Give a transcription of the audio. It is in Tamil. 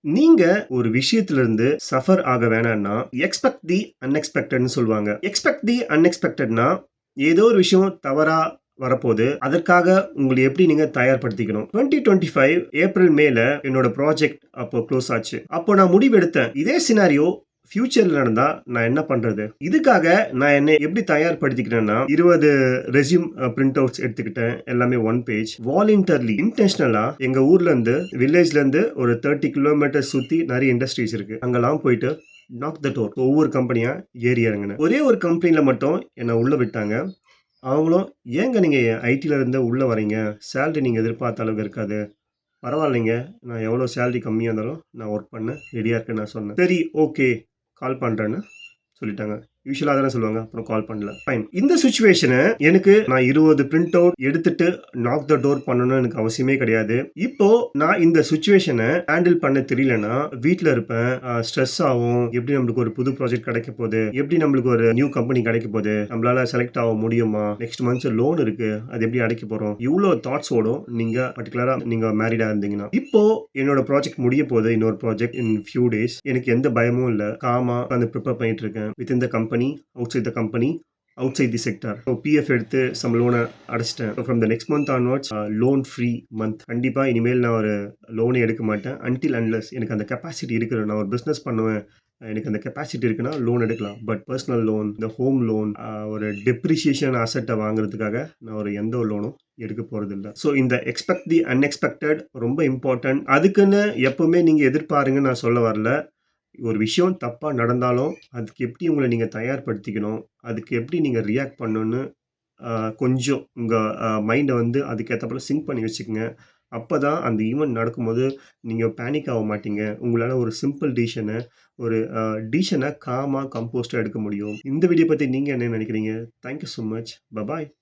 நீங்க ஒரு விஷயத்திலிருந்து சஃபர் ஆக வேணாம்னா, எக்ஸ்பெக்ட் தி அன்எக்ஸ்பெக்டட்னு சொல்லுவாங்க. எக்ஸ்பெக்ட் தி அன்எக்ஸ்பெக்டட்னா, ஏதோ ஒரு விஷயம் தவறா வரப்போது. அதற்காக உங்களை எப்படி நீங்க தயார்படுத்திக்கணும். 2025 ஏப்ரல், மேல என்னோட ப்ராஜெக்ட் அப்போ க்ளோஸ் ஆச்சு. அப்போ நான் முடிவெடுத்தேன். இதே சினாரியோ ஃபியூச்சர்ல நடந்தால் நான் என்ன பண்றது? இதுக்காக நான் என்னை எப்படி தயார்படுத்திக்கிட்டேன்னா, 20 ரெஸ்யூம் பிரிண்ட் அவுட்ஸ் எடுத்துக்கிட்டேன். எல்லாமே ஒன் பேஜ். வாலண்டர்லி, இன்டென்ஷனலா எங்க ஊர்லேருந்து வில்லேஜ்லேருந்து ஒரு 30 கிலோமீட்டர்ஸ் சுத்தி நிறைய இண்டஸ்ட்ரீஸ் இருக்கு. அங்கெல்லாம் போயிட்டு நாக் த டோர். ஒவ்வொரு கம்பெனியா ஏறி இறங்குனேன். ஒரே ஒரு கம்பெனியில் மட்டும் என்னை உள்ள விட்டாங்க. அவங்களும், "ஏங்க நீங்க ஐடில இருந்து உள்ள வரீங்க? சேலரி நீங்க எதிர்பார்த்த அளவுக்கு இருக்காது. பரவாயில்லைங்க. நான் எவ்வளோ சேலரி கம்மியாக இருந்தாலும் நான் ஒர்க் பண்ண ரெடியாக இருக்கேன் நான் சொன்னேன். சரி, ஓகே. கால் பண்ணுறேன்னு சொல்லிட்டாங்க. யூஸ்வலாக தானே சொல்லுவாங்க. அப்புறம் கால் பண்ணல. ஃபைன். இந்த சுச்சுவேஷனை எனக்கு நான் 20 பிரிண்ட் அவுட் எடுத்துட்டு நாக் த டோர் பண்ணணும்னு எனக்கு அவசியமே கிடையாது. இப்போ நான் இந்த சுச்சுவேஷனை ஹேண்டில் பண்ண தெரியலன்னா, வீட்டில் இருப்பேன். ஸ்ட்ரெஸ் ஆகும் எப்படி நம்மளுக்கு ஒரு புது ப்ராஜெக்ட் கிடைக்க போகுது எப்படி நம்மளுக்கு ஒரு நியூ கம்பெனி கிடைக்க போகுது நம்மளால செலக்ட் ஆக முடியுமா? நெக்ஸ்ட் மந்த்ஸ் லோன் இருக்கு. அது எப்படி அடைக்க போறோம்? இவ்வளோ தாட்ஸ் ஓடும். நீங்க பர்ட்டிகுலரா நீங்க மேரிடா இருந்தீங்கன்னா. இப்போ என்னோட ப்ராஜெக்ட் முடிய போகுது இன்னொரு ப்ராஜெக்ட் இன் ஃபியூ டேஸ். எனக்கு எந்த பயமும் இல்லை காமா அந்த ப்ரிப்பேர் பண்ணிட்டு இருக்கேன். வித் இந்த company, outside the company, outside the sector. So PF எடுத்து சம் லோனை அடைச்சிட்டேன் so from the next month onwards loan free month. கண்டிப்பாக இனிமேல் நான் ஒரு லோனே எடுக்க மாட்டேன். அன்டில் அன்லெஸ் எனக்கு அந்த கெப்பாசிட்டி இருக்கிற நான் ஒரு பிஸ்னஸ் பண்ணுவேன். எனக்கு அந்த கெப்பாசிட்டி இருக்குன்னா லோன் எடுக்கலாம். பட் பர்சனல் லோன், இந்த ஹோம் லோன், ஒரு டெப்ரிசியேஷன் அசட்டை வாங்குறதுக்காக நான் ஒரு எந்த ஒரு லோனும் எடுக்க போகிறதில்ல ஸோ இந்த எக்ஸ்பெக்ட் தி அன்எக்ஸ்பெக்டட் ரொம்ப இம்பார்ட்டன்ட். அதுக்குன்னு எப்போவுமே நீங்கள் எதிர்பாருங்கன்னு நான் சொல்ல வரல. ஒரு விஷயம் தப்பாக நடந்தாலும், அதுக்கு எப்படி உங்களை நீங்கள் தயார்படுத்திக்கணும்? அதுக்கு எப்படி நீங்கள் ரியாக்ட் பண்ணணும்னு கொஞ்சம் உங்கள் மைண்டை வந்து அதுக்கு சிங்க் பண்ணி வச்சிக்கோங்க அப்போ தான் அந்த ஈவெண்ட் நடக்கும்போது நீங்கள் பேனிக் ஆக மாட்டீங்க. உங்களால் ஒரு சிம்பிள் டிசிஷன ஒரு அ காமாக கம்போஸ்டாக எடுக்க முடியும். இந்த வீடியோ பற்றி நீங்கள் என்ன நினைக்கிறீங்க? Thank you much. Bye bye.